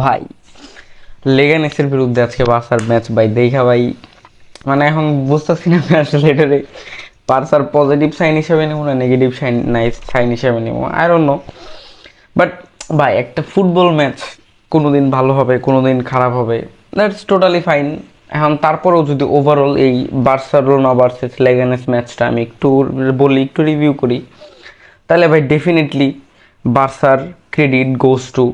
ভাই লেগানেসের বিরুদ্ধে আজকে বার্সার ম্যাচ ভাই, দেখা ভাই মানে এখন বুঝতেছি না আসলে এটারে বার্সার পজিটিভ সাইন হিসেবে নেব না নেগেটিভ সাইন নাই সাইন হিসেবে নেব ডোন্ট নো বাট ভাই, একটা ফুটবল ম্যাচ কোনো দিন ভালো হবে কোনো দিন খারাপ হবে দ্যাটস টোটালি ফাইন এখন তারপরেও যদি ওভারঅল এই বার্সালোনা ভার্সেস লেগানেস ম্যাচটা আমি একটু বলি, একটু রিভিউ করি, তাহলে ভাই ডেফিনেটলি বার্সার credit goes to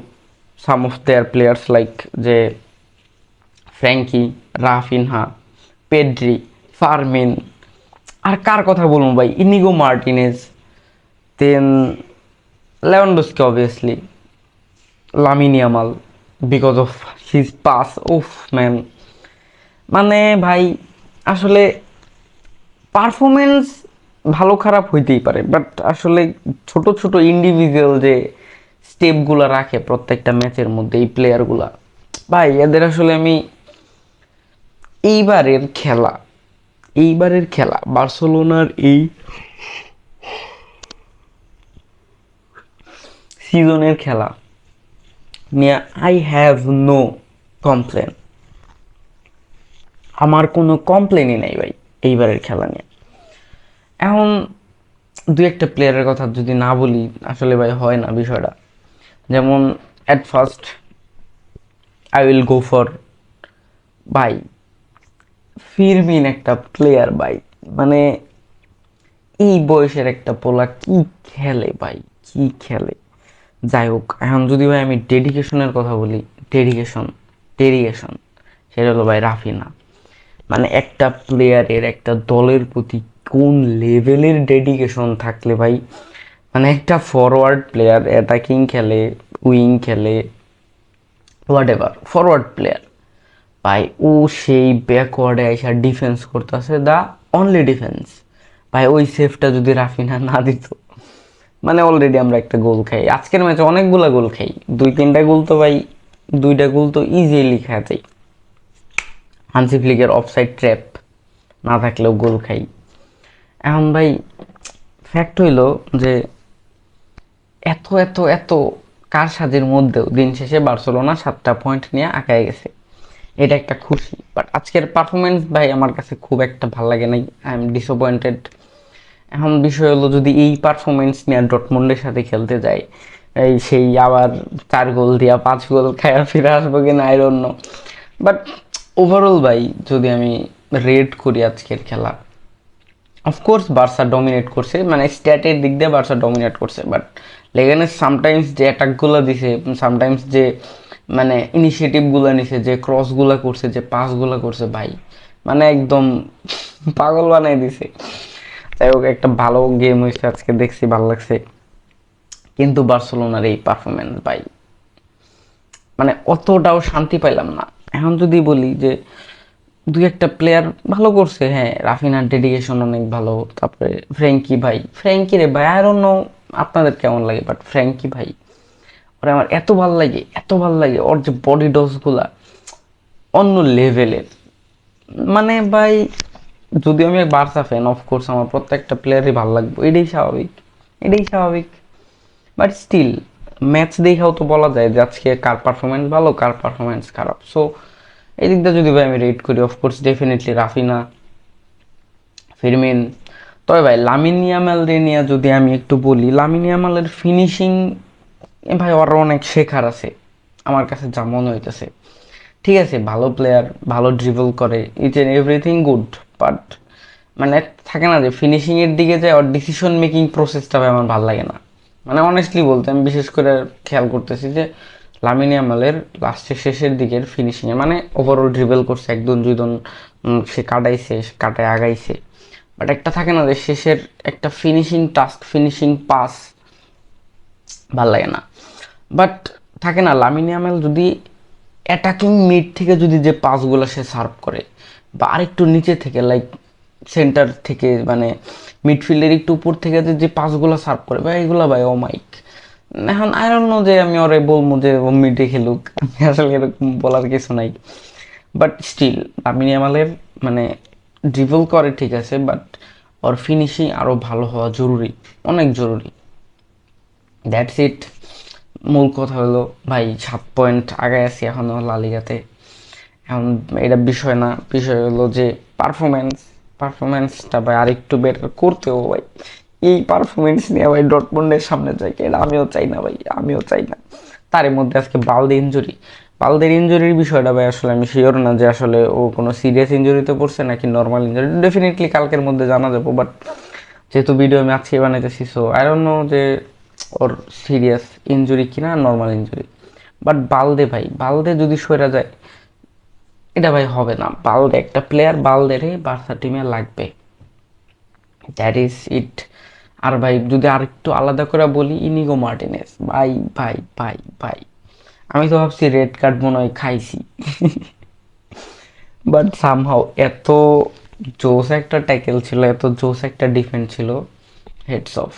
some of their players like যে ফ্র্যাঙ্কি রাফিনহা পেড্রি ফারমিন আর কার কথা বলব ভাই? Inigo Martinez then Lewandowski obviously Lamine Yamal because of his pass উফ ম্যান মানে ভাই, আসলে পারফরমেন্স ভালো খারাপ হইতেই পারে বাট আসলে ছোট ছোট ইন্ডিভিজুয়াল যে স্টেপগুলো রাখে প্রত্যেকটা ম্যাচের মধ্যে এই প্লেয়ারগুলা ভাই, এদের আসলে আমি এইবারের খেলা এইবারের খেলা, বার্সেলোনার এই সিজনের খেলা নিয়ে আই হ্যাভ নো কমপ্লেন আমার কোনো কমপ্লেনই নাই ভাই, এইবারের খেলা নিয়ে। এখন দু একটা প্লেয়ারের কথা যদি না বলি, আসলে ভাই হয় না বিষয়টা। যেমন at first I will go for ভাই ফিরমিন একটা প্লেয়ার বাই মানে এই বয়সের একটা পোলা কি খেলে ভাই? কি খেলে? যাই হোক, এখন যদি ভাই আমি ডেডিকেশনের কথা বলি ডেডিকেশন ডেডিকেশন সেটা হলো ভাই রাফিনা। মানে একটা প্লেয়ারের একটা দলের প্রতি কোন লেভেলের ডেডিকেশন থাকলে ভাই মানে একটা ফরওয়ার্ড প্লেয়ার অ্যাটাকিং খেলে উইং খেলে হোয়াট এভার ফরওয়ার্ড প্লেয়ার ভাই, ও সেই ব্যাকওয়ার্ডে এসে ডিফেন্স করতেছে দ্য অনলি ডিফেন্স ভাই, ওই সেফটা যদি রাফিনা না দিত। মানে অলরেডি আমরা একটা গোল খাই। আজকের ম্যাচে অনেকগুলা গোল খাই। দুই, তিনটা গোল তো ভাই, দুইটা গোল তো ইজিলি খাওয়া যায়। হানসি ফ্লিকের অফসাইড ট্র্যাপ না থাকলেও গোল খাই। এখন ভাই ফ্যাক্ট হইল যে এত এত এত কার সাজের মধ্যেও দিন শেষে বার্সেলোনা সাতটা পয়েন্ট নিয়ে আঁকায় গেছে। এটা একটা খুশি। বাট আজকের পারফরমেন্স ভাই আমার কাছে খুব একটা ভালো লাগে নাই। আই এম ডিসঅ্যাপয়েন্টেড এখন বিষয় হলো যদি এই পারফরমেন্স নিয়ে ডটমন্ডের সাথে খেলতে যায় এই সেই আবার চার গোল দিয়া পাঁচ গোল খায়া ফিরে আসব ডোন্ট নো বাট ওভারঅল ভাই, যদি আমি রেড করি আজকের খেলা অফকোর্স বার্সা ডমিনেট করছে। মানে স্ট্যাটের দিক দিয়ে বার্সা ডমিনেট করছে। বাট লেগানের সামটাইমস যে অ্যাটাকগুলো দিছে সামটাইমস যে মানে ইনিশিয়েটিভগুলো নিছে, যে ক্রসগুলো করছে, যে পাসগুলো করছে, ভাই মানে একদম পাগল বানাই দিছে। যাই হোক, একটা ভালো গেম হয়েছে আজকে, দেখছি ভালো লাগছে। কিন্তু বার্সেলোনার এই পারফরমেন্স ভাই মানে অতটাও শান্তি পাইলাম না। এখন যদি বলি যে, দুই একটা প্লেয়ার ভালো করছে হ্যাঁ রাফিনার ডেডিকেশন অনেক ভালো, তারপরে ফ্র্যাঙ্কি, ভাই, ফ্র্যাঙ্কি রে ভাই আর অন্য আপনাদের কেমন লাগে? বাট ফ্র্যাঙ্কি ভাই, ওরে আমার এত ভালো লাগে, এত ভালো লাগে ওর যে বডি ডসগুলা অন্য লেভেলের মানে ভাই, যদি আমি বার্সা ফ্যান অফকোর্স আমার প্রত্যেকটা প্লেয়ারই ভালো লাগবে। এটাই স্বাভাবিক এটাই স্বাভাবিক। বাট স্টিল ম্যাচ দেখেও তো বলা যায় যে আজকে কার পারফরমেন্স ভালো, কার পারফরমেন্স খারাপ। সো এই দিকটা যদি ভাই আমি রেড করি অফকোর্স ডেফিনেটলি রাফিনা, ফিরমিন তবে ভাই লামিনিয়ামাল নিয়ে যদি আমি একটু বলি লামিনিয়ামালের ফিনিশিং ভাই আরও অনেক শেখার আছে, আমার কাছে যা মনে হইতেছে। ঠিক আছে, ভালো প্লেয়ার ভালো ড্রিবল করে each and everything good but মানে থাকে না যে ফিনিশিংয়ের দিকে যায় ওর ডিসিশন মেকিং প্রসেসটা ভাই আমার ভালো লাগে না। মানে অনেস্টলি বলতে আমি বিশেষ করে খেয়াল করতেছি যে লামিনী আমালের লাস্টের শেষের দিকের ফিনিশিংয়ে মানে ওভারঅল ড্রিবল করছে একজন দুইজন সে কাটাইছে, কাটায় আগাইছে। বাট একটা থাকে না যে শেষের একটা ফিনিশিং টাস্ক ফিনিশিং পাস ভালো লাগে না। বাট থাকে না লামিনী আমাল যদি অ্যাটাকিং মিড থেকে যদি যে পাসগুলো সে সার্ভ করে, বা আরেকটু নিচে থেকে লাইক সেন্টার থেকে মানে মিডফিল্ডের একটু উপর থেকে যে পাসগুলো সার্ভ করে, বা এগুলো ভাই ও মাইক এখন আই নো যে আমি ওরে বলব যে ও মিডে খেলুক। আমি আসলে এরকম বলার কিছু নাই। বাট স্টিল আমালের মানে ড্রিবল করে ঠিক আছে বাট ওর ফিনিশিং আরও ভালো হওয়া জরুরি, অনেক জরুরি। দ্যাটস ইট মূল কথা হলো, ভাই, সাত পয়েন্ট আগে আছি এখনও লালিগাতে। এখন এটা বিষয় না, বিষয় হলো যে পারফরমেন্স পারফরমেন্সটা ভাই আরেকটু বেটার করতেও ভাই। এই পারফরমেন্স নিয়ে ভাই ডটমন্ডের সামনে যাই, এটা আমিও চাই না ভাই, আমিও চাই না। তার মধ্যে আজকে বালদে ইঞ্জুরি বালদের ইঞ্জুরির বিষয়টা ভাই আসলে আমি শিওর না যে আসলে ও কোনো সিরিয়াস ইঞ্জুরিতে পড়ছে নাকি নর্মাল ইঞ্জুরি ডেফিনেটলি কালকের মধ্যে জানা যাব বাট যেহেতু ভিডিও আমি আজকে বানাইতেছি সো আই ডোন্ট নো যে ওর সিরিয়াস ইঞ্জুরি কিনা নর্মাল ইঞ্জুরি বাট বালদে ভাই, বালদে যদি সরে যায়, এটা ভাই হবে না। বালদে একটা প্লেয়ার বালদেরই বার্সা টিমে লাগবে। দ্যাট ইজ ইট আর ভাই যদি আর একটু আলাদা করে বলি ইনিগো মার্টিনেস ভাই ভাই ভাই ভাই। আমি তো ভাবছি রেড কার্ড মনে হয় খাইছি। বাট সামহাও এত জোস একটা ট্যাকেল ছিল, এত জোস একটা ডিফেন্স ছিল হেডস অফ